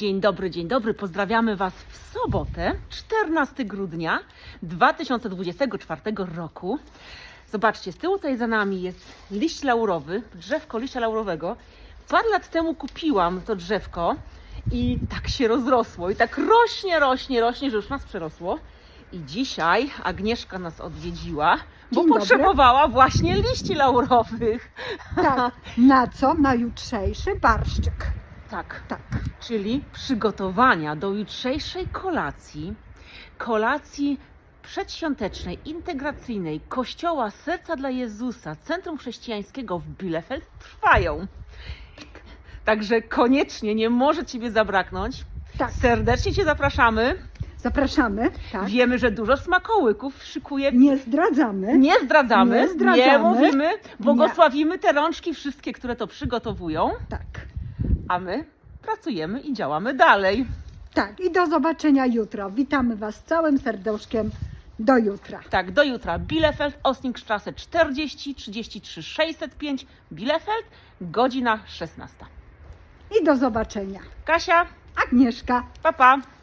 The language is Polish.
Dzień dobry, dzień dobry. Pozdrawiamy Was w sobotę, 14 grudnia 2024 roku. Zobaczcie, z tyłu tutaj za nami jest liść laurowy, drzewko liścia laurowego. Parę lat temu kupiłam to drzewko i tak się rozrosło i tak rośnie, rośnie, rośnie, że już nas przerosło. I dzisiaj Agnieszka nas odwiedziła, bo Dzień dobry. potrzebowała właśnie liści laurowych. Tak. Na co? Na jutrzejszy barszczyk. Tak. Tak. czyli przygotowania do jutrzejszej kolacji, kolacji przedświątecznej, integracyjnej Kościoła Serca dla Jezusa, Centrum Chrześcijańskiego w Bielefeld trwają. Także koniecznie nie może Ciebie zabraknąć. Tak. Serdecznie Cię zapraszamy. Zapraszamy. Tak. Wiemy, że dużo smakołyków szykuje. Nie zdradzamy. Nie zdradzamy, Nie zdradzamy. mówimy, błogosławimy te rączki wszystkie, które to przygotowują, Tak. A my pracujemy i działamy dalej. Tak. I do zobaczenia jutro. Witamy Was całym serduszkiem. Do jutra. Tak, do jutra. Bielefeld, Ostingstrasse 40 33 605, Bielefeld, godzina 16. I do zobaczenia. Kasia, Agnieszka. papa. Pa.